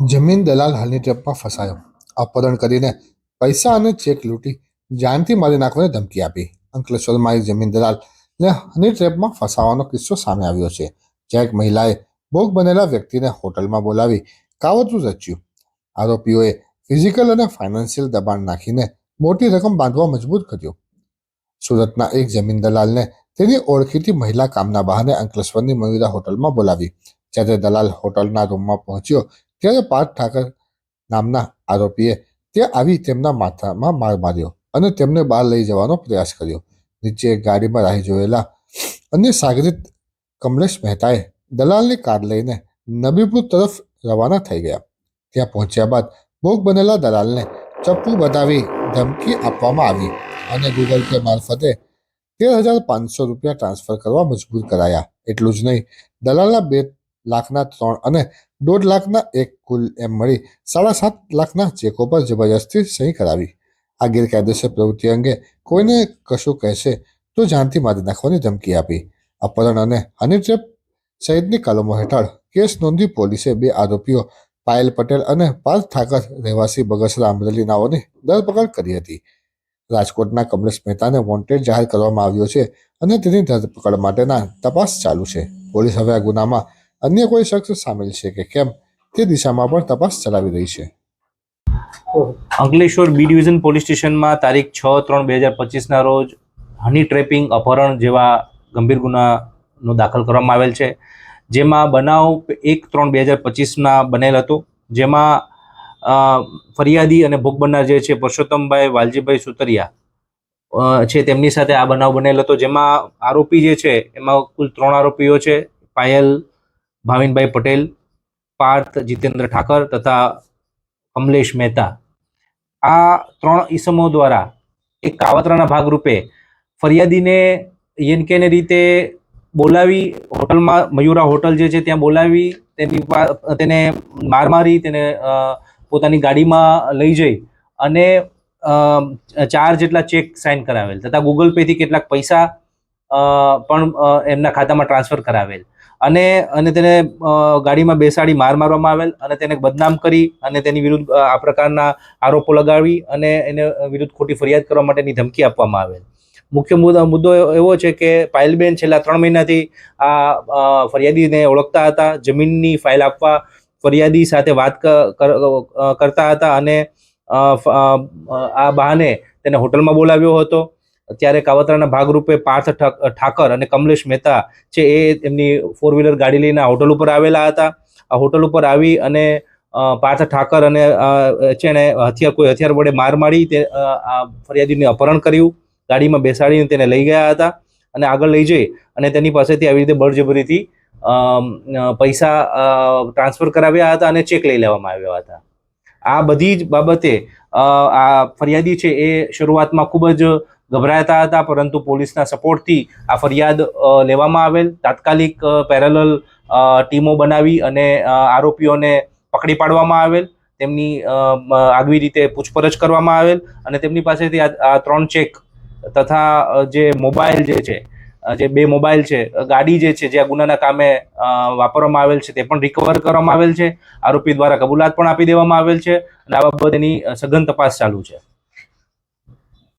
જમીન દલાલ હાલની ટ્રેપમાં ફસાયો. અપહરણ કરીને પૈસા અને ચેક લૂંટી જાનથી મારી નાખવાની ધમકી આપી. અંકલેશ્વરમાં એક જમીન દલાલને હની ટ્રેપમાં ફસાવાનો કિસ્સો સામે આવ્યો છે. જ્યાં એક મહિલાએ ભોગ બનેલા વ્યક્તિને હોટલમાં બોલાવી કાવતરું રચ્યું. આરોપીઓએ ફિઝિકલ અને ફાઇનાન્શિયલ દબાણ નાખીને મોટી રકમ બાંધવા મજબૂર કર્યો. સુરતના એક જમીન દલાલને તેની ઓળખીતી મહિલા કામના બહાને અંકલેશ્વરની મયુરા હોટલમાં બોલાવી જ્યારે દલાલ હોટલના રૂમમાં પહોંચ્યો, ત્યારે પાર્થ ઠાકર નામના આરોપીએ ત્યાં આવી તેમના માથામાં માર માર્યો અને તેમને બહાર લઈ જવાનો પ્રયાસ કર્યો. નીચે ગાડીમાં રાહી જોયેલા અન્ય સાગરિત કમલેશ મહેતાએ દલાલની કાર લઈને નબીપુર તરફ રવાના થઈ ગયા. ત્યાં પહોંચ્યા બાદ ભોગ બનેલા દલાલને ચપ્પુ બતાવી ધમકી આપવામાં આવી અને ગૂગલ પે મારફતે તેર હજાર પાંચસો રૂપિયા ટ્રાન્સફર કરવા મજબૂર કરાયા. એટલું જ નહીં, દલાલના બે લાખના ત્રણ અને દોઢ લાખના એક કુલ એમ મળી. સાડા સાત લાખના ચેકો પર જબરજસ્તી સહી કરાવી. આ ગેરકાયદેસર પ્રવૃત્તિ અંગે કોઈને કશું કહેશે તો જાનથી મારી નાખવાની ધમકી આપી. અપહરણ અને હની સહિતની કલમો હેઠળ કેસ નોંધી પોલીસે બે આરોપીઓ પાયલ પટેલ અને પાર્થ ઠાકર રહેવાસી બગસરા અમરેલીનાઓની ધરપકડ કરી હતી. રાજકોટના કમલેશ મહેતાને વોન્ટેડ જાહેર કરવામાં આવ્યો છે અને તેની ધરપકડ માટેના તપાસ ચાલુ છે. પોલીસ હવે આ ગુનામાં અન્ય કોઈ શખ્સ સામેલ છે કે કેમ? તે દિશામાં પણ તપાસ ચલાવી રહી છે. અંકલેશ્વર બી ડિવિઝન પોલીસ સ્ટેશનમાં તારીખ છ ત્રણ બે હજાર પચીસના રોજ હની ટ્રેપિંગ અપહરણ જેવા ગંભીર ગુનાનો દાખલ કરવામાં આવેલ છે. જેમાં બનાવ એક ત્રણ બે હજાર પચીસના બનેલ હતો. જેમાં ફરિયાદી અને ભોગ બનનાર જે છે પરસોત્તમભાઈ વાલજીભાઈ સુતરિયા છે તેમની સાથે આ બનાવ બનેલ હતો. જેમાં આરોપી જે છે એમાં કુલ ત્રણ આરોપીઓ છે. પાયલ ભાવિનભાઈ પટેલ, પાર્થ જીતેન્દ્ર ઠાકર તથા કમલેશ મહેતા. આ ત્રણ ઈસમો દ્વારા એક કાવતરાના ભાગરૂપે ફરિયાદીને યનકેને રીતે બોલાવી હોટલમાં, મયુરા હોટલ જે છે ત્યાં બોલાવી, તેની તેને માર મારી, તેને પોતાની ગાડીમાં લઈ જઈ અને ચાર જેટલા ચેક સાઇન કરાવેલ. તથા ગૂગલ પેથી કેટલાક પૈસા પણ એમના ખાતામાં ટ્રાન્સફર કરાવેલ. અને અને તેને ગાડીમાં બેસાડી માર મારવામાં આવેલ અને તેને બદનામ કરી અને તેની વિરુદ્ધ આ પ્રકારના આરોપો લગાવી અને એને વિરુદ્ધ ખોટી ફરિયાદ કરવા માટેની ધમકી આપવામાં આવેલ. મુખ્ય મુદ્દો એવો છે કે પાયલબેન છેલ્લા ત્રણ મહિનાથી આ ફરિયાદીને ઓળખતા હતા, જમીનની ફાઇલ આપવા ફરિયાદી સાથે વાત કરતા હતા અને આ બહાને તેને હોટલમાં બોલાવ્યો હતો. ત્યારે કાવતરાના ભાગરૂપે પાર્થ ઠાકર અને કમલેશ મહેતા છે એ એમની ફોર વ્હીલર ગાડી લઈને હોટલ ઉપર આવેલા હતા. આ હોટલ ઉપર આવી અને પાર્થ ઠાકર અને છે એને હથિયાર, કોઈ હથિયાર વડે માર મારી તે આ ફરિયાદીને અપહરણ કર્યું. ગાડીમાં બેસાડીને તેને લઈ ગયા હતા અને આગળ લઈ જઈ અને તેની પાસેથી આવી રીતે બળજબરીથી પૈસા ટ્રાન્સફર કરાવ્યા હતા અને ચેક લઈ લેવામાં આવ્યા હતા. આ બધી જ બાબતે આ ફરિયાદી છે એ શરૂઆતમાં ખૂબ જ ગભરાતા હતા, પરંતુ પોલીસના સપોર્ટથી આ ફરિયાદ લેવામાં આવેલ. તાત્કાલિક પેરેલલ ટીમો બનાવી અને આરોપીઓને પકડી પાડવામાં આવેલ. તેમની આગવી રીતે પૂછપરછ કરવામાં આવેલ અને તેમની પાસેથી આ ત્રણ ચેક તથા જે મોબાઈલ જે છે જે બે મોબાઈલ છે ગાડી જે છે, જે આ ગુનાના કામે વાપરવામાં આવેલ છે, તે પણ રિકવર કરવામાં આવેલ છે. આરોપી દ્વારા કબૂલાત પણ આપી દેવામાં આવેલ છે અને આ બાબતની સઘન તપાસ ચાલુ છે.